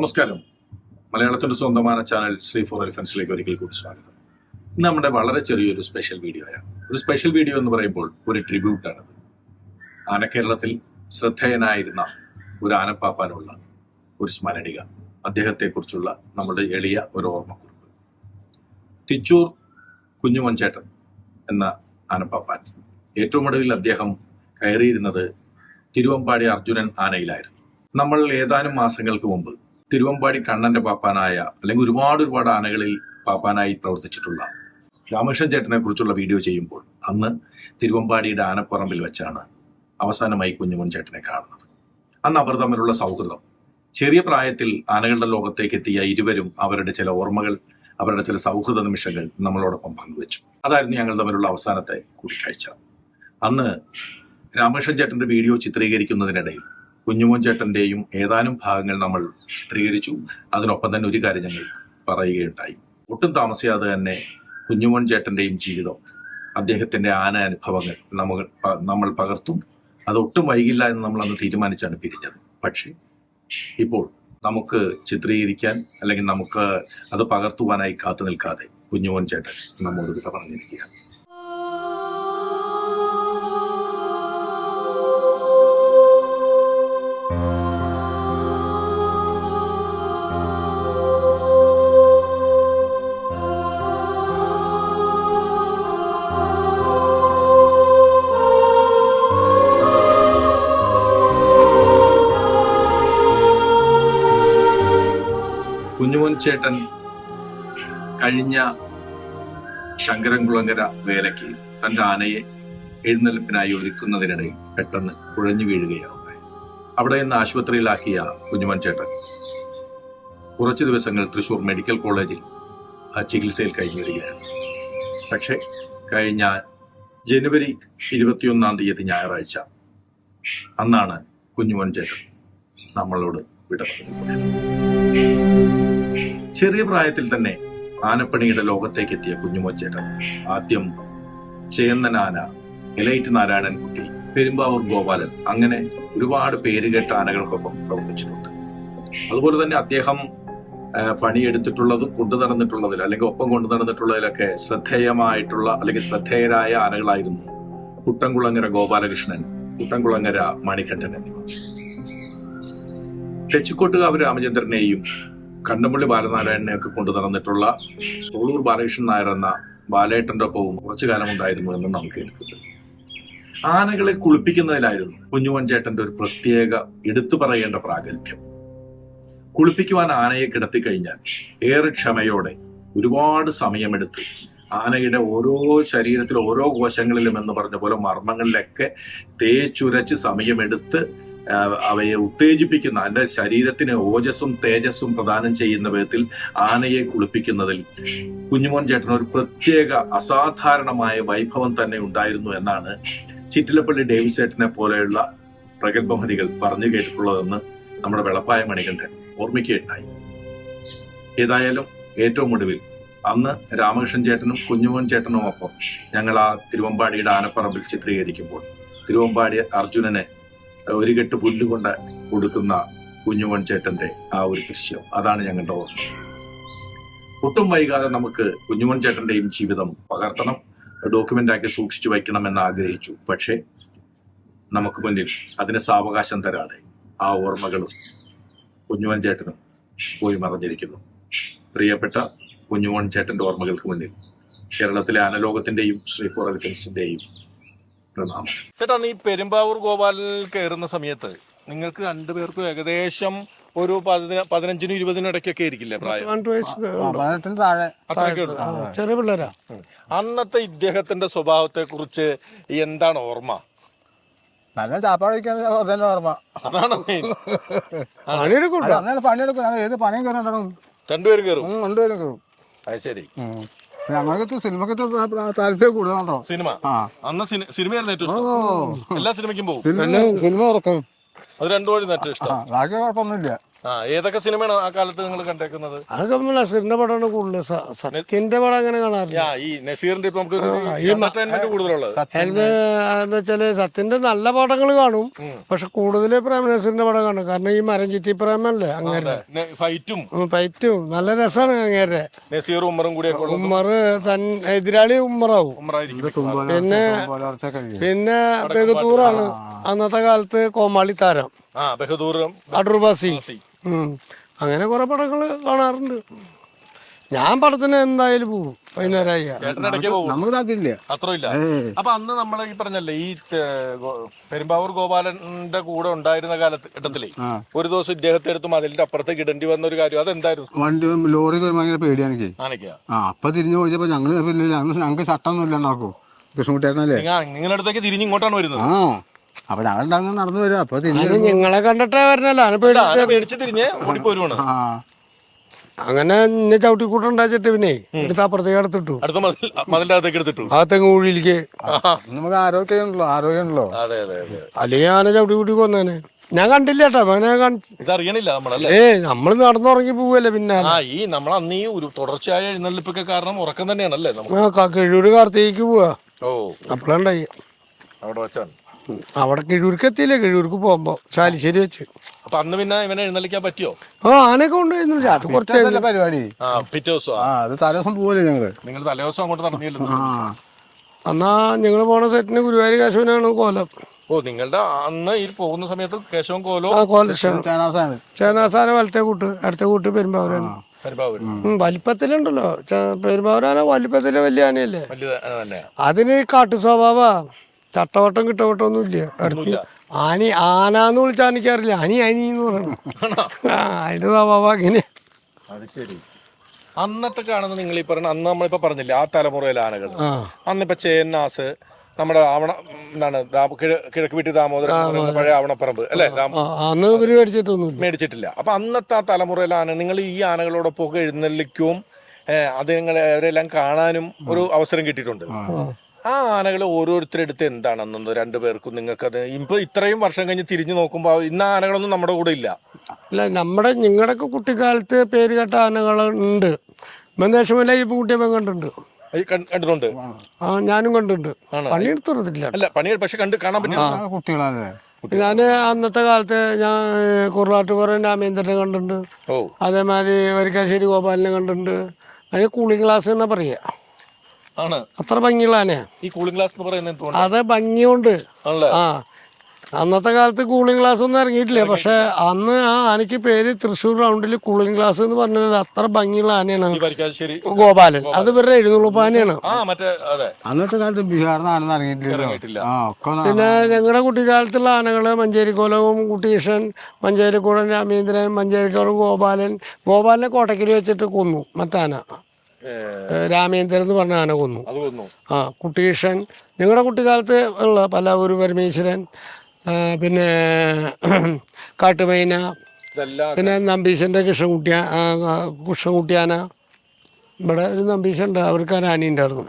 നമസ്കാരം. മലയാളത്തിന്റെ സ്വന്തമായ ചാനൽ ശ്രീ ഫോർ എലിഫൻസിലേക്ക് ഒരിക്കൽ കൂടി സ്വാഗതം. ഇന്ന് നമ്മുടെ വളരെ ചെറിയൊരു സ്പെഷ്യൽ വീഡിയോയാണ് ഒരു സ്പെഷ്യൽ വീഡിയോ എന്ന് പറയുമ്പോൾ ഒരു ട്രിബ്യൂട്ടാണത് ആനക്കേരളത്തിൽ ശ്രദ്ധേയനായിരുന്ന ഒരു ആനപ്പാപ്പാനുള്ള ഒരു സ്മരണിക. അദ്ദേഹത്തെക്കുറിച്ചുള്ള നമ്മുടെ എളിയ ഒരു ഓർമ്മക്കുറിപ്പ്. തിച്ചൂർ കുഞ്ഞുമഞ്ചേട്ടൻ എന്ന ആനപ്പാപ്പാൻ. ഏറ്റവും ഒടുവിൽ അദ്ദേഹം കയറിയിരുന്നത് തിരുവമ്പാടി അർജുനൻ ആനയിലായിരുന്നു. നമ്മൾ ഏതാനും മാസങ്ങൾക്ക് മുമ്പ് തിരുവമ്പാടി കണ്ണന്റെ പാപ്പാനായ അല്ലെങ്കിൽ ഒരുപാട് ഒരുപാട് ആനകളിൽ പാപ്പാനായി പ്രവർത്തിച്ചിട്ടുള്ള രാമകൃഷ്ണൻ ചേട്ടനെ കുറിച്ചുള്ള വീഡിയോ ചെയ്യുമ്പോൾ അന്ന് തിരുവമ്പാടിയുടെ ആനപ്പറമ്പിൽ വെച്ചാണ് അവസാനമായി കുഞ്ഞുമോൻ ചേട്ടനെ കാണുന്നത്. അന്ന് അവർ തമ്മിലുള്ള സൗഹൃദം. ചെറിയ പ്രായത്തിൽ ആനകളുടെ ലോകത്തേക്ക് എത്തിയ ഇരുവരും അവരുടെ ചില ഓർമ്മകൾ അവരുടെ ചില സൗഹൃദ നിമിഷങ്ങൾ നമ്മളോടൊപ്പം പങ്കുവച്ചു. അതായിരുന്നു ഞങ്ങൾ തമ്മിലുള്ള അവസാനത്തെ കൂടിക്കാഴ്ച. അന്ന് രാമകൃഷ്ണൻ ചേട്ടന്റെ വീഡിയോ ചിത്രീകരിക്കുന്നതിനിടയിൽ കുഞ്ഞുമോൻ ചേട്ടന്റെയും ഏതാനും ഭാഗങ്ങൾ നമ്മൾ ചിത്രീകരിച്ചു. അതിനൊപ്പം തന്നെ ഒരു കാര്യം ഞങ്ങൾ പറയുകയുണ്ടായി. ഒട്ടും താമസിയാതെ തന്നെ കുഞ്ഞുമോൻ ചേട്ടന്റെയും ജീവിതം അദ്ദേഹത്തിന്റെ ആന അനുഭവങ്ങൾ നമ്മൾ നമ്മൾ പകർത്തും. അതൊട്ടും വൈകില്ല എന്ന് നമ്മൾ അന്ന് തീരുമാനിച്ചാണ് പിരിഞ്ഞത്. പക്ഷേ ഇപ്പോൾ നമുക്ക് ചിത്രീകരിക്കാൻ അല്ലെങ്കിൽ നമുക്ക് അത് പകർത്തുവാനായി കാത്തു നിൽക്കാതെ കുഞ്ഞുമോൻ ചേട്ടൻ നമ്മോട് വിട പറഞ്ഞിരിക്കുകയാണ്. കുഞ്ഞുമോൻ ചേട്ടൻ കഴിഞ്ഞ ശങ്കരൻകുളങ്ങര വേലയ്ക്ക് തന്റെ ആനയെ എഴുന്നള്ളിപ്പിനായി ഒരുക്കുന്നതിനിടയിൽ പെട്ടെന്ന് കുഴഞ്ഞു വീഴുകയാണ് അവിടെ നിന്ന് ആശുപത്രിയിലാക്കിയ കുഞ്ഞുമൻ ചേട്ടൻ കുറച്ച് ദിവസങ്ങൾ തൃശൂർ മെഡിക്കൽ കോളേജിൽ ആ ചികിത്സയിൽ കഴിഞ്ഞു പക്ഷേ കഴിഞ്ഞ ജനുവരി ഇരുപത്തിയൊന്നാം തീയതി ഞായറാഴ്ച അന്നാണ് കുഞ്ഞുമൻ ചേട്ടൻ നമ്മളോട് വിട പറഞ്ഞു ചെറിയ പ്രായത്തിൽ തന്നെ ആനപ്പണിയുടെ ലോകത്തേക്ക് എത്തിയ കുഞ്ഞുമോച്ചേട്ടൻ. ആദ്യം ചേന്നനാന എലൈറ്റ് നാരായണൻകുട്ടി പെരുമ്പാവൂർ ഗോപാലൻ അങ്ങനെ ഒരുപാട് പേര് കേട്ട ആനകൾക്കൊപ്പം പ്രവർത്തിച്ചിട്ടുണ്ട്. അതുപോലെ തന്നെ അദ്ദേഹം പണിയെടുത്തിട്ടുള്ളതും കൊണ്ടു നടന്നിട്ടുള്ളതിൽ അല്ലെങ്കിൽ ഒപ്പം കൊണ്ടു നടന്നിട്ടുള്ളതിലൊക്കെ ശ്രദ്ധേയമായിട്ടുള്ള അല്ലെങ്കിൽ ശ്രദ്ധേയരായ ആനകളായിരുന്നു കുട്ടംകുളങ്ങര ഗോപാലകൃഷ്ണൻ കുട്ടംകുളങ്ങര മണികണ്ഠൻ എന്നിവ തെച്ചിക്കോട്ടുകാവ് രാമചന്ദ്രനെയും കണ്ടമ്പള്ളി ബാലനാരായണനെ ഒക്കെ കൊണ്ടു നടന്നിട്ടുള്ള തോളൂർ ബാലകൃഷ്ണൻ നായർ എന്ന ബാലേട്ടന്റെ ഒപ്പവും കുറച്ചു കാലം ഉണ്ടായിരുന്നു എന്ന് നമുക്ക് കേട്ടിട്ടുണ്ട്. ആനകളെ കുളിപ്പിക്കുന്നതിലായിരുന്നു കുഞ്ഞുവൻ ചേട്ടന്റെ ഒരു പ്രത്യേക എടുത്തു പറയേണ്ട പ്രാഗൽഭ്യം. കുളിപ്പിക്കുവാൻ ആനയെ കിടത്തിക്കഴിഞ്ഞാൽ ഏറെ ക്ഷമയോടെ ഒരുപാട് സമയമെടുത്ത് ആനയുടെ ഓരോ ശരീരത്തിലെ ഓരോ കോശങ്ങളിലും എന്ന് പറഞ്ഞ പോലെ മർമ്മങ്ങളിലൊക്കെ തേച്ചുരച്ച് സമയമെടുത്ത് അവയെ ഉത്തേജിപ്പിക്കുന്ന അതിന്റെ ശരീരത്തിന് ഓജസ്സും തേജസ്സും പ്രദാനം ചെയ്യുന്ന വിധത്തിൽ ആനയെ കുളിപ്പിക്കുന്നതിൽ കുഞ്ഞുമോൻ ചേട്ടന് ഒരു പ്രത്യേക അസാധാരണമായ വൈഭവം തന്നെ ഉണ്ടായിരുന്നു എന്നാണ് ചിറ്റിലപ്പള്ളി ഡേവിസ് ചേട്ടനെ പോലെയുള്ള പ്രഗത്ഭമതികൾ പറഞ്ഞു കേട്ടിട്ടുള്ളതെന്ന് നമ്മുടെ വെളപ്പായ മണികണ്ഠൻ ഓർമ്മിക്കുകയുണ്ടായി. ഏതായാലും ഏറ്റവും ഒടുവിൽ അന്ന് രാമകൃഷ്ണൻ ചേട്ടനും കുഞ്ഞുമോൻ ചേട്ടനും ഒപ്പം ഞങ്ങൾ ആ തിരുവമ്പാടിയുടെ ആനപ്പറമ്പിൽ ചിത്രീകരിക്കുമ്പോൾ തിരുവമ്പാടി അർജുനനെ ഒരു കെട്ട് പുല്ലുകൊണ്ട് കൊടുക്കുന്ന കുഞ്ഞുമൺ ചേട്ടന്റെ ആ ഒരു ദൃശ്യം. അതാണ് ഞങ്ങളുടെ ഓർമ്മ. ഒട്ടും വൈകാതെ നമുക്ക് കുഞ്ഞുമൺ ചേട്ടന്റെയും ജീവിതം പകർത്തണം ഡോക്യുമെന്റ് ആക്കി സൂക്ഷിച്ചു വയ്ക്കണം എന്ന് ആഗ്രഹിച്ചു. പക്ഷേ നമുക്ക് മുന്നിൽ അതിന് സാവകാശം തരാതെ ആ ഓർമ്മകളും കുഞ്ഞുമൺ ചേട്ടനും പോയി മറഞ്ഞിരിക്കുന്നു. പ്രിയപ്പെട്ട കുഞ്ഞുമോൻ ചേട്ടന്റെ ഓർമ്മകൾക്ക് മുന്നിൽ കേരളത്തിലെ അനലോകത്തിന്റെയും ശ്രീ ഫോർ എലിഫൻസിന്റെയും പ്രണാമം ചേട്ടാ നീ പെരുമ്പാവൂർ ഗോപാലിൽ കയറുന്ന സമയത്ത് നിങ്ങൾക്ക് രണ്ടുപേർക്കും ഏകദേശം ഒരു പതിന- പതിനഞ്ചിനും ഇരുപതിനും ഇടയ്ക്കൊക്കെ ഇരിക്കില്ലേ പ്രായം? ചെറിയ പിള്ളേരാ. അന്നത്തെ ഇദ്ദേഹത്തിന്റെ സ്വഭാവത്തെ കുറിച്ച് എന്താണ് ഓർമ്മ? നല്ല ചാപ്പാട് കഴിക്കാൻ ഓർമ്മ. അതാണ്. പണിയെടുക്കും പണിയെടുക്കും. ഏത് പണിയും കയറും രണ്ടുപേരും കയറും? രണ്ടുപേരും കയറും. അത് ശരി. ഞങ്ങൾക്ക് സിനിമക്കത്തെ താല്പര്യം കൂടുതലാണോ സിനിമ? അന്ന് സിനി- സിനിമയായിരുന്നു ഏറ്റവും ഇഷ്ടം. എല്ലാ സിനിമയ്ക്കും പോകും സിനിമ ഉറക്കം. അത് വഴി ഏറ്റവും ഇഷ്ടം. ബാക്കി കുഴപ്പമൊന്നുമില്ല. ആ ഏതൊക്കെ സിനിമയാണ് ആ കാലത്ത് നിങ്ങൾ കണ്ടേക്കുന്നത്? അതൊക്കെ നസീറിന്റെ പടമാണ് കൂടുതൽ. സത്യന്റെ പടം അങ്ങനെ കാണാറില്ല. ഈ നസീറിന്റെ ഇപ്പൊ നമുക്ക് കൂടുതലുള്ളത്. വെച്ചാൽ സത്യന്റെ നല്ല പടങ്ങൾ കാണും. പക്ഷെ കൂടുതൽ പ്രേമ നസീറിന്റെ പടം കാണും. കാരണം ഈ മരം ചുറ്റി പ്രേമല്ലേ അങ്ങനെ ഫൈറ്റും. ഫൈറ്റും. നല്ല രസമാണ് അങ്ങേരെ നസീർ ഉമ്മറും ഉമ്മർ തൻ എതിരാളി ഉമ്മറാവും. പിന്നെ പിന്നെ ബഹദൂറാണ് അന്നത്തെ കാലത്ത് കോമാളി താരം. ബഹദൂറും അടൂർബാസി ഉം. അങ്ങനെ കുറെ പടങ്ങൾ കാണാറുണ്ട്. ഞാൻ പടത്തിന് എന്തായാലും പോകും. നമുക്ക് താല്പര്യമില്ല. ഇല്ല. അപ്പൊ അന്ന് നമ്മളെ ഈ പറഞ്ഞല്ലേ ഈ പെരുമ്പാവൂർ ഗോപാലന്റെ കൂടെ ഉണ്ടായിരുന്ന കാലത്ത് ആ. ഒരു ദിവസം ഇദ്ദേഹത്തെ എടുത്ത് മതിലിന്റെ അപ്പുറത്തേക്ക് ഇടേണ്ടി വന്ന ഒരു കാര്യം അതെന്തായിരുന്നു? വണ്ടി ലോറി ഭയങ്കര പേടിയാണ് ആ അപ്പൊ തിരിഞ്ഞു ഓടിച്ചപ്പോ ഞങ്ങൾ ഞങ്ങൾക്ക് ചട്ടൊന്നും ഇല്ല ഉണ്ടാക്കും. കൃഷ്ണകുട്ടിയായിരുന്നല്ലേ നിങ്ങളുടെ അടുത്തേക്ക് തിരിഞ്ഞ് ഇങ്ങോട്ടാണ് വരുന്നത്. ആ. അപ്പൊ ഞങ്ങൾ അങ്ങ് നടന്നു വരും. അപ്പൊ തിരിഞ്ഞു അതിന് ഞങ്ങളെ കണ്ടിട്ടേ വരണല്ലോ. അതിനെ പേടി ആന പേടിച്ച് തിരിഞ്ഞ് ഓടിപ്പോരുവാണ് ആ. അങ്ങനെ ഇന്നെ ചവിട്ടിക്കൂട്ടുണ്ടാച്ചിട്ട് പിന്നെ എടുത്ത് അപ്പുറത്തേക്ക് എടുത്തിട്ടു. അടുത്ത മതിൽ മതിലിന്റെ അകത്തേക്ക് എടുത്തിട്ടു ആ തെങ്ങ് കുഴിയിലേക്ക് നമുക്ക് ആരോഗ്യമുണ്ടല്ലോ ആരോഗ്യമുണ്ടല്ലോ. അതെ അതെ അതെ അല്ലെങ്കിൽ ആന ചവിട്ടി കൂട്ടി കൊന്നേനെ. ഞാൻ കണ്ടില്ല കേട്ടോ അവനെ കാണിച്ച് ഇതറിയണില്ല നമ്മളല്ലേ? ഏ നമ്മൾ നടന്നുറങ്ങി പോവല്ലേ പിന്നെ ആ ഈ നമ്മൾ അന്ന് ഈ ഒരു തുടർച്ചയായ എഴുന്നള്ളിപ്പൊക്കെ കാരണം ഉറക്കം തന്നെയാണല്ലേ നമുക്ക് ആ ക- കിഴൂര് പോവാ. ഓ. അപ്പോഴുണ്ടായി അവിടെ വെച്ചാണ്. അവിടെ കിഴൂർക്ക് എത്തിയില്ലേ കിഴൂർക്ക് പോകുമ്പോ ശാലിശ്ശേരി വെച്ച്. അപ്പൊ അന്ന് പിന്നെ ഇവനെ എഴുന്നള്ളിക്കാൻ പറ്റിയോ? ആ ആനയൊക്കെ കൊണ്ടുപോയിരുന്നില്ല അത് കുറച്ച് പരിപാടി? ആ പിറ്റേ ദിവസം? ആ അത് തലേദിവസം പോവല്ലേ ഞങ്ങൾ? നിങ്ങൾ തലേദിവസം അങ്ങോട്ട് നടന്നില്ലല്ലോ. ആ. എന്നാ ഞങ്ങൾ പോണ സെറ്റിന് ഗുരുവായൂർ കാശുവിനാണ് കോലം. ഓ നിങ്ങളുടെ അന്ന് ഈ പോകുന്ന സമയത്ത് കേശവൻ കോലോ? ആ ചാനാസാണ് ചേനാസാന. വലത്തെ കൂട്ട് അടുത്ത കൂട്ട് പെരുമ്പാവൂരാണ്. വലിപ്പത്തിലുണ്ടല്ലോ. പെരുമ്പാവൂരാന വലിപ്പത്തിലെ വലിയ ആനയല്ലേ? അതിന് കാട്ടു സ്വഭാവ ചട്ടവട്ടം കിട്ടവട്ടം ഒന്നും ഇല്ല അടുത്ത് ആനി ആനാന്ന് വിളിച്ചാൽ എനിക്കറിയില്ല. അനി അനി എന്ന് പറയണം. അതിന്റെ സ്വഭാവം അങ്ങനെ അത് ശരി. അന്നത്തെ കാണുന്ന നിങ്ങൾ ഈ പറഞ്ഞ അന്ന് നമ്മളിപ്പോ പറഞ്ഞില്ലേ ആ തലമുറയിലെ ആനകൾ. അന്നിപ്പോ ചേന്നാസ് നമ്മുടെ ആവണ എന്താണ് കിഴക്ക് വീട്ടിൽ ദാമോദരൻ പഴയ ആവണപ്പറമ്പ് അല്ലെ? അന്ന് ഇവർ മേടിച്ചിട്ടൊന്നുമില്ല. മേടിച്ചിട്ടില്ല. അപ്പൊ അന്നത്തെ ആ തലമുറയിലെ ആന നിങ്ങൾ ഈ ആനകളോടൊപ്പം ഒക്കെ എഴുന്നള്ളിക്കും അത് നിങ്ങൾ അവരെല്ലാം കാണാനും ഒരു അവസരം കിട്ടിയിട്ടുണ്ട്. ആ ആനകൾ ഓരോരുത്തരെടുത്ത് എന്താണ് അന്നു രണ്ടു പേർക്കും നിങ്ങൾക്ക് അത് ഇപ്പൊ ഇത്രയും വർഷം കഴിഞ്ഞ് തിരിഞ്ഞു നോക്കുമ്പോ ഇന്ന ആനകളൊന്നും നമ്മുടെ കൂടെ ഇല്ല. അല്ല നമ്മുടെ നിങ്ങളുടെയൊക്കെ കുട്ടിക്കാലത്ത് പേര് കേട്ട ആനകളുണ്ട് ഉണ്ട്. ബന്ധേശമല്ല ഈ കുട്ടിയപ്പം കണ്ടിട്ടുണ്ട്. കണ്ടിട്ടുണ്ട്? ആ ഞാനും കണ്ടിട്ടുണ്ട്. ആണോ? പണിയെടുത്തില്ല അല്ല പണി പക്ഷെ കണ്ട് കാണാൻ പറ്റില്ല കുട്ടികളാണ്. ഞാൻ അന്നത്തെ കാലത്ത് ഞാൻ കുറുവാട്ടുപുറം രാമേന്ദ്രനെ കണ്ടിട്ടുണ്ട്. അതേമാതിരി വരിക്കാശ്ശേരി ഗോപാലിനെ കണ്ടിട്ടുണ്ട്. അതിന് കൂളിംഗ് ക്ലാസ് എന്നാ പറയുക ആണ്. അത്ര ഭംഗിയുള്ള ആനയാ. ഈ കൂളിംഗ് ഗ്ലാസ് എന്ന് പറയുന്നത് അത് ഭംഗിയുണ്ട്. ആ. അന്നത്തെ കാലത്ത് കൂളിംഗ് ഗ്ലാസ് ഒന്നും ഇറങ്ങിയിട്ടില്ല. പക്ഷെ അന്ന് ആ ആനയ്ക്ക് പേര് തൃശ്ശൂർ റൗണ്ടിൽ കൂളിംഗ് ഗ്ലാസ് എന്ന് പറഞ്ഞത് അത്ര ഭംഗിയുള്ള ആനയാണ്. ഗോപാലൻ. അത് ഇവരുടെ എഴുന്നള്ളിപ്പ് ആനയാണ്. അന്നത്തെ കാലത്ത് ബീഹാറിന് ആന ഇറങ്ങിയിട്ടില്ല. പിന്നെ ഞങ്ങളുടെ കുട്ടിക്കാലത്തുള്ള ആനകൾ മഞ്ചേരിക്കോലവും കുട്ടീഷൻ മഞ്ചേരിക്കോളം രാമേന്ദ്രൻ മഞ്ചേരിക്കോളം ഗോപാലൻ ഗോപാലനെ കോട്ടക്കൽ വെച്ചിട്ട് കൊന്നു മറ്റാന. രാമേന്ദ്രൻ എന്ന് പറഞ്ഞ ആന കൊന്നു. ആ കുട്ടീഷൻ. ഞങ്ങളുടെ കുട്ടിക്കാലത്ത് ഉള്ള പല ഒരു പരമേശ്വരൻ പിന്നെ കാട്ടുമൈന പിന്നെ നമ്പീശന്റെ കൃഷ്ണൻകുട്ടിയ ആ, ആ, കൃഷ്ണൻകുട്ടിയാന ഇവിടെ ഒരു നമ്പീശുണ്ട് അവർക്ക് ഒരു ആന ഉണ്ടായിരുന്നു.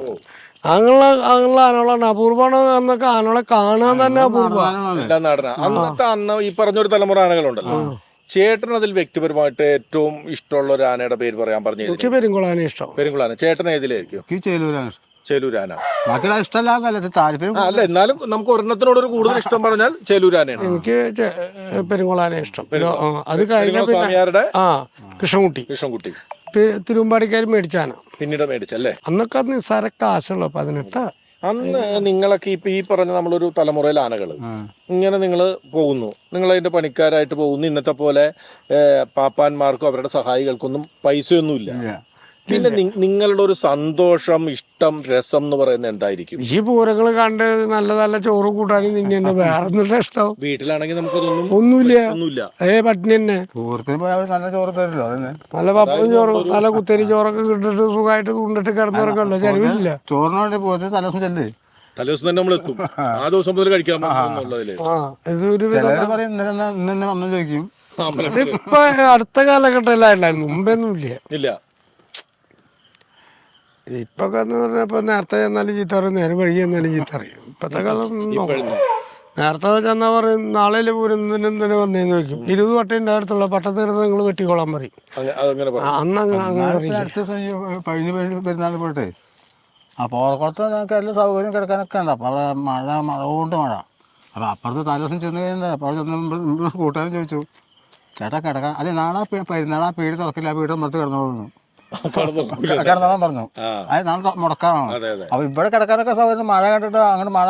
അങ്ങനെയുള്ള അങ്ങനെയുള്ള ആനകളാണ്. അപൂർവമാണ് അന്നൊക്കെ ആനകളെ കാണാൻ തന്നെ അപൂർവ. അന്നത്തെ അന്ന് ഈ പറഞ്ഞൊരു തലമുറ ആനകളുണ്ടല്ലോ. ചേട്ടൻ അതിൽ വ്യക്തിപരമായിട്ട് ഏറ്റവും ഇഷ്ടമുള്ള ഒരു ആനയുടെ പേര് പറയാൻ പറഞ്ഞു എനിക്ക് പെരുങ്കുളാനെ ഇഷ്ടം. പെരുങ്കുളാന. ചേട്ടൻ ഏതിലായിരിക്കും? ചേലൂരാണ് ചേലൂരാന? ബാക്കിയുള്ള ഇഷ്ടമല്ല താല്പര്യം അല്ല എന്നാലും നമുക്ക് ഒരെണ്ണത്തിനോട് ഒരു കൂടുതൽ ഇഷ്ടം പറഞ്ഞാൽ ചേലൂരാനയാണ് എനിക്ക് ചെ- ഇഷ്ടം. അത് കഴിഞ്ഞ ആ കൃഷ്ണൻകുട്ടി. കൃഷ്ണൻകുട്ടി. പി- തിരുവമ്പാടിക്കാർ മേടിച്ചാന പിന്നീട് മേടിച്ചല്ലേ? അന്നൊക്കെ അത് നിസ്സാര കാശുള്ളൂ പതിനെട്ട് അന്ന് നിങ്ങളൊക്കെ ഇപ്പൊ ഈ പറഞ്ഞ നമ്മളൊരു തലമുറയിൽ ആനകൾ. ഇങ്ങനെ നിങ്ങൾ പോകുന്നു. നിങ്ങൾ അതിന്റെ പണിക്കാരായിട്ട് പോകുന്നു. ഇന്നത്തെ പോലെ പാപ്പാന്മാർക്കും അവരുടെ സഹായികൾക്കൊന്നും പൈസയൊന്നുമില്ല. ഇല്ല. പിന്നെ നിങ്ങളുടെ ഒരു സന്തോഷം ഇഷ്ടം രസം എന്ന് പറയുന്നത് എന്തായിരിക്കും? ഈ പൂരകൾ കണ്ട് നല്ല നല്ല ചോറ് കൂട്ടാനും നിന്നെ വേറെ ഒന്നും ഇഷ്ടം. വീട്ടിലാണെങ്കിൽ നമുക്കതൊന്നും ഒന്നുമില്ല. ഒന്നുമില്ല. ഏ പട്ടിണി തന്നെ. പൂരത്തിന് പോയാൽ നല്ല ചോറ് തരില്ല അതന്നെ. നല്ല പപ്പടും ചോറും നല്ല കുത്തരി ചോറൊക്കെ കിട്ടിട്ട് സുഖമായിട്ട് കൊണ്ടിട്ട് കിടന്നിറക്കല്ലോ ചെലവില്ല. ചോറിന് വേണ്ടി പോയിട്ട് തലേദിവസം ചെല്ലേ. തലേദിവസം തന്നെ നമ്മൾ എത്തും. ആ. ദിവസം മുതൽ കഴിക്കാൻ എന്നുള്ളതിൽ ആ അടുത്ത അടുത്ത കാലഘട്ടത്തിലായിരുന്നു മുമ്പൊന്നും ഇല്ല ഇല്ല. എന്ന് ഇപ്പൊ നേരത്തെ ചെന്നാലും ചീത്ത പറയും നേരം വഴി ചെന്നാലും ചീത്ത അറിയും ഇപ്പത്തെ കാലം നോക്കണം. നേരത്തെ ചെന്നാ പറയും നാളെ പൂരം എന്തിനെ വന്നേന്ന് വെക്കും ഇരുപത് പട്ടേന്റെ അടുത്തുള്ള പട്ടത്തീർത്ത് നിങ്ങൾ വെട്ടിക്കോളാൻ പറയും. അന്ന് കഴിഞ്ഞ പെരു- പെരുന്നാൾ പോയിട്ട്. അപ്പോൾ ഓർക്കുളത്ത് ഞങ്ങൾക്ക് എല്ലാ സൗകര്യം കിടക്കാനൊക്കെ ഉണ്ട്. അപ്പോൾ അവിടെ മഴ മഴ കൊണ്ട് മഴ. അപ്പോൾ അപ്പുറത്ത് തലേ ദിവസം ചെന്ന് കഴിഞ്ഞാൽ അപ്പോൾ ചെന്ന് കൂട്ടുകാരൻ ചോദിച്ചു ചേട്ടാ കിടക്കാൻ അതെ നാളെ പെരുന്നാളാ പേടി തുറക്കില്ല ആ വീട് മറത്ത് കിടന്നോളൂ. കിടന്നോളാൻ പറഞ്ഞു. അത് നാളെ മുടക്കാനാണ്. അപ്പൊ ഇവിടെ കിടക്കാനൊക്കെ സൗകര്യം മഴ കണ്ടിട്ട് അങ്ങോട്ട് മഴ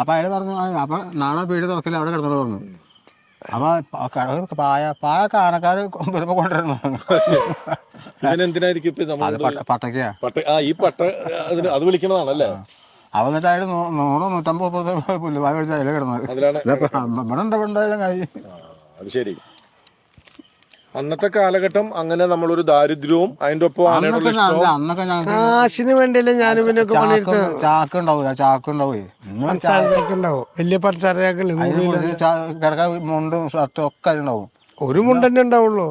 അപ്പൊ അയാൾ പറഞ്ഞു അപ്പൊ നാളെ വീട് തുറക്കില്ല അവിടെ കിടന്നു പറഞ്ഞു. അപ്പോൾ പായ പായ കാനക്കാര് വരുമ്പോ കൊണ്ടുവരുന്നു. നമ്മൾ പട്ടക്കയാ. ഈ പട്ട അത് വിളിക്കണതാണല്ലേ അവ എന്നിട്ട് അയാൾ നൂറോ നൂറ്റമ്പത് പുല്ലുപായ അതിൽ കിടന്നത്. ഇവിടെ ഉണ്ട് ഇവിടെ ഉണ്ടായാലും കൈ അത് ശരി. അന്നത്തെ കാലഘട്ടം അങ്ങനെ നമ്മളൊരു ദാരിദ്ര്യവും അതിന്റെ ഒപ്പം ആനയോടുള്ള അന്നൊക്കെ ഇഷ്ടവും അന്നൊക്കെ ഞങ്ങൾക്ക് കാശിന് വേണ്ടിയല്ലേ ഞാനും പിന്നെ ചാക്ക് ചാക്ക് ഉണ്ടാവും ചാക്ക് ഉണ്ടാവും ഇന്നും വലിയ പഞ്ചസാരയൊക്കെ അതിന് കുറച്ച് ചാ- കിടക്കാൻ മുണ്ടും ഷർട്ടും ഒക്കെ അതിലുണ്ടാവും ഒരു മുണ്ടന്നെ ഉണ്ടാവുള്ളൂ.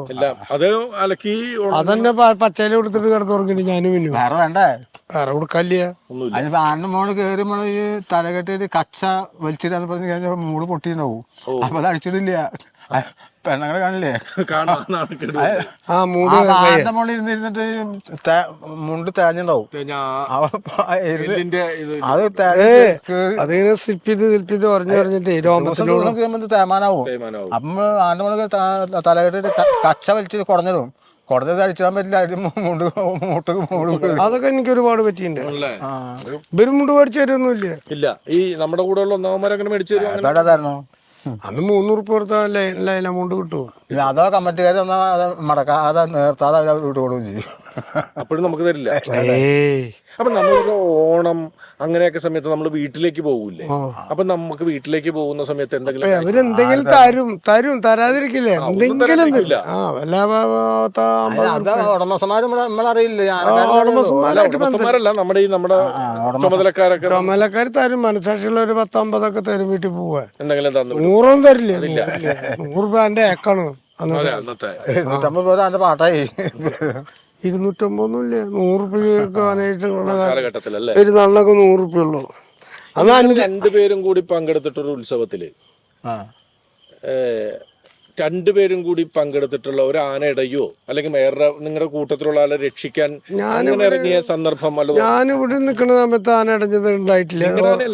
അത് അലക്കി അതന്നെ പച്ചയില കൊടുത്തിട്ട് കിടന്നുറങ്ങിട്ട് ഞാനും പിന്നെ വേറെ വേണ്ടേ? വേറെ കൊടുക്കല്ല ഒന്നുമില്ല. അതിന് ആന്റെ മോൾ കയറി മോൾ ഈ തലകെട്ടിട്ട് കച്ച വലിച്ചിട്ടാന്ന് പറഞ്ഞു കഴിഞ്ഞാൽ മൂൾ പൊട്ടിണ്ടാവും അപ്പൊ അത് അടിച്ചിട്ടില്ല പെണ്ണുങ്ങളെ കാണില്ലേ? ആ മൂന്ന് ആ ആന്റെ മോളിൽ ഇരുന്ന് ഇരുന്നിട്ട് തേ- മുണ്ട് തേഞ്ഞിണ്ടാവും. അത് കേറി അതിങ്ങനെ സ്ലിപ്പ് ചെയ്ത് സ്ലിപ്പ് ചെയ്ത് പറഞ്ഞു പറഞ്ഞിട്ട് ദിവസം രോമത്തിലൂടെ തേമാനാവും. അപ്പം ആന്റെ മുകളിൽ തലകെട്ടിട്ട് ക- കച്ച വലിച്ചത് കുറഞ്ഞിടും കുറഞ്ഞത് അടിച്ചാൻ പറ്റില്ല. അടി മുണ്ട് മുട്ട് മൂട് അതൊക്കെ എനിക്ക് ഒരുപാട് പറ്റിയിട്ടുണ്ട്. ഇവർ മുണ്ട് മേടിച്ചു തരുമൊന്നുമില്ല ഇല്ല. ഈ നമ്മുടെ കൂടെ ഉള്ള ഒന്നാമന്മാർ അങ്ങനെ മേടിച്ചു തരും അങ്ങനെ എവിടെ തരണം അന്ന് മൂന്നൂറ് ഉറുപ്പ് കൊടുത്താൽ ലൈൻ അമൗണ്ട് കിട്ടും ഇല്ല അതോ കമ്മിറ്റിക്കാർ തന്നാ അത് മടക്കാ അത് നേർത്താതെ അവർ വീട്ട് കൊടുക്കുകയും ചെയ്യും. അപ്പോഴും നമുക്ക് തരില്ല. ഏയ്. അപ്പൊ നമ്മളൊക്കെ ഓണം അങ്ങനെയൊക്കെ സമയത്ത് നമ്മൾ വീട്ടിലേക്ക് പോകൂലേ. അപ്പൊ നമുക്ക് വീട്ടിലേക്ക് പോകുന്ന സമയത്ത് എന്തെങ്കിലും അവരെന്തെങ്കിലും തരും തരും തരാതിരിക്കില്ല? എന്തെങ്കിലും ഉടമസ്ഥന്മാരും ഉടമസ്ഥന്മാരല്ല നമ്മുടെ ഈ നമ്മുടെ ചുമതലക്കാരൊക്കെ ചുമതലക്കാർ തരും. മനസാക്ഷിയുള്ള ഒരു പത്തമ്പതൊക്കെ തരും വീട്ടിൽ പോവാ എന്തെങ്കിലും. നൂറൊന്നും തരില്ല. നൂറ് രൂപ എന്റെ ഏക്കാണ് അന്നത്തെ പാട്ടായി. ഇരുന്നൂറ്റമ്പതൊന്നും ഇല്ല നൂറ് രൂപയൊക്കെ ഒരു കാലഘട്ടത്തിലല്ലേ? പെരുന്നാളിനൊക്കെ നൂറ് രൂപ ഉള്ളൂ. അന്ന് അഞ്ച് രണ്ടുപേരും കൂടി പങ്കെടുത്തിട്ടൊരു ഉത്സവത്തിൽ. രണ്ടുപേരും കൂടി പങ്കെടുത്തിട്ടുള്ള ഒരു ആന ഇടയോ അല്ലെങ്കിൽ വേറെ നിങ്ങളുടെ കൂട്ടത്തിലുള്ള ആളെ രക്ഷിക്കാൻ അങ്ങനെ ഇറങ്ങിയ സന്ദർഭം അല്ല ഞാൻ ഇവിടെ നിൽക്കുന്ന സമയത്ത് ആന അടഞ്ഞത് ഉണ്ടായിട്ടില്ല.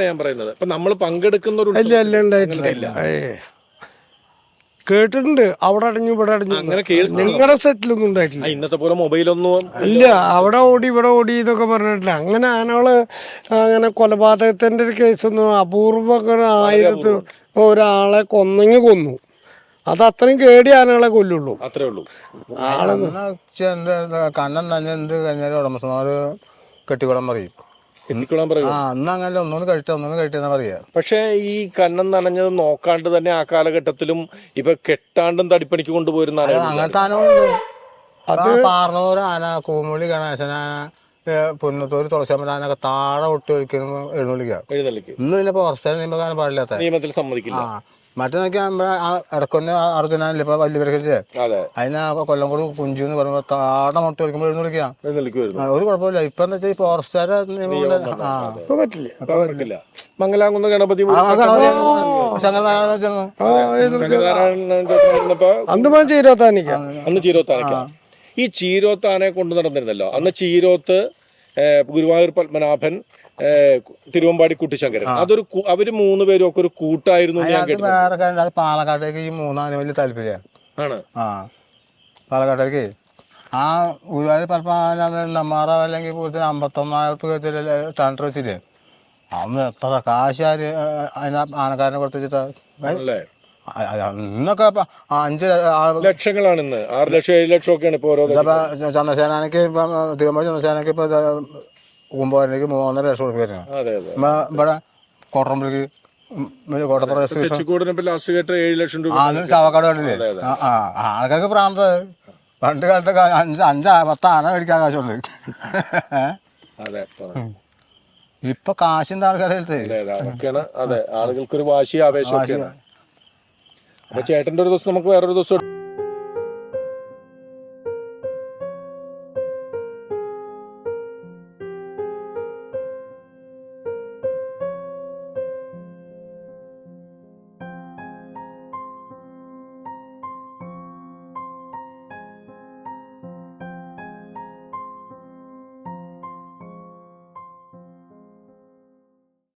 ഞാൻ പറയുന്നത്? ഇപ്പൊ നമ്മൾ പങ്കെടുക്കുന്ന ഒരു ഇല്ല ഇല്ല ഉണ്ടായിട്ടില്ല. കേട്ടിട്ടുണ്ട്. അവിടെ അടഞ്ഞു ഇവിടെ അടഞ്ഞു. അങ്ങനെ നിങ്ങളുടെ സെറ്റിലൊന്നും ഉണ്ടായിട്ടില്ല. ഇന്നത്തെ പോലെ മൊബൈലൊന്നും ഇല്ല അവിടെ ഓടി ഇവിടെ ഓടി എന്നൊക്കെ പറഞ്ഞിട്ടില്ല. അങ്ങനെ ആനകൾ അങ്ങനെ കൊലപാതകത്തിന്റെ ഒരു കേസൊന്നും അപൂർവ ആയിരത്തി ഒരാളെ കൊന്നെങ്കിൽ കൊന്നു. അത് അത്രയും കേടി ആനകളെ കൊല്ലുള്ളൂ. അത്രേ ഉള്ളൂ. ആളെന്ന് കണ്ണെന്ന് എന്ത് കഴിഞ്ഞാലും ഉടമസ്ഥന്മാര് കെട്ടിക്കൊള്ളാൻ പറയും. എനിക്കൊള്ളാൻ പറയൂ ആ അന്ന് അങ്ങനെ ഒന്നൊന്ന് കഴിച്ചാ ഒന്നൊന്ന് കഴിച്ചാ പറയാ. പക്ഷേ ഈ കന്നം നനഞ്ഞത് നോക്കാണ്ട് തന്നെ ആ കാലഘട്ടത്തിലും ഇപ്പൊ കെട്ടാണ്ടും തടിപ്പണിക്ക് കൊണ്ടുപോയിരുന്ന ആനകളുണ്ട്. അങ്ങനത്തെ അത് ആന കൂമുളി ഗണേശന പുന്നത്തൂര് തുളസിയമ്പലാനൊക്കെ താഴെ ഒട്ടി ഒഴിക്കുന്നു എഴുന്നള്ളിക്കാം എഴുന്നള്ളിക്ക് ഇന്ന് പിന്നെ പുറത്തെ നിയമകാലം പാടില്ലാത്ത നിയമത്തിൽ സമ്മതിക്കില്ല. ആ മറ്റേ നോക്കിയാൽ നമ്മുടെ ആ ഇടക്കൊന്ന് അർജുനല്ലേ ഇപ്പൊ വലിയ അതെ. അതിന് ആ കൊല്ലം കൂടി കുഞ്ചു എന്ന് പറയുമ്പോൾ താട മുട്ട എഴുന്നള്ളിക്കുമായിരുന്നു ആ, ഒരു കുഴപ്പമില്ല. ഇപ്പൊ എന്താ വെച്ചാൽ ഈ ഫോറസ്റ്റുകാരെ നിയമം പറ്റില്ല മംഗലാകുന്ന് ഗണപതി ചേരാത്താനിക്ക. അന്ന് ഈ ചീരോത്താനെ കൊണ്ടു നടന്നിരുന്നല്ലോ. അന്ന് ചീരോത്ത് ഗുരുവായൂർ പത്മനാഭൻ തിരുവമ്പാടി കുട്ടിശങ്കരൻ. അതൊരു അവർ മൂന്ന് പേരും ഒക്കെ ഒരു കൂട്ടായിരുന്നു ഞാൻ അത് പാലക്കാട്ടേക്ക് ഈ മൂന്നാം വലിയ താല്പര്യമാണ് ആണ്. ആ. പാലക്കാട്ടേക്ക് ആ ഗുരുവായൂർ പലപ്പോഴും നമ്മാറ അല്ലെങ്കിൽ പൂരത്തിന് അമ്പത്തൊന്നായിരം രൂപ വെച്ചിട്ട് ടെൻഡർ വെച്ചില്ലേ? അന്ന് എത്ര കാശാര് അതിന് ആനക്കാരനെ കൊടുത്തിട്ടാ ഇന്നൊക്കെ അഞ്ച് ലക്ഷങ്ങളാണ് ഇന്ന്. ആറ് ലക്ഷം ഏഴ് ലക്ഷം ഒക്കെയാണ് ഇപ്പൊ ഓരോ ഇതപ്പോ ചന്ദ്രസേനാനക്ക് ഇപ്പം തിരുമല ചന്ദ്രസേനക്ക് ഇപ്പൊ കുമ്പോരേക്ക് മൂന്നര ലക്ഷം റുപ്യ വരുന്നത് ഇവിടെ അത് ചാവക്കാട് കണ്ടില്ലേ? ആൾക്കാർക്ക് പ്രാന്ത. പണ്ട് കാലത്ത് അഞ്ച് അഞ്ച് പത്ത് ആന മേടിക്കാൻ കാശുണ്ട്. ഇപ്പൊ കാശിന്റെ ആൾക്കാരെ അതെ ആളുകൾക്ക് ഒരു വാശി ആവേശം ചേട്ടന്റെ ഒരു ദിവസം നമുക്ക് വേറൊരു ദിവസം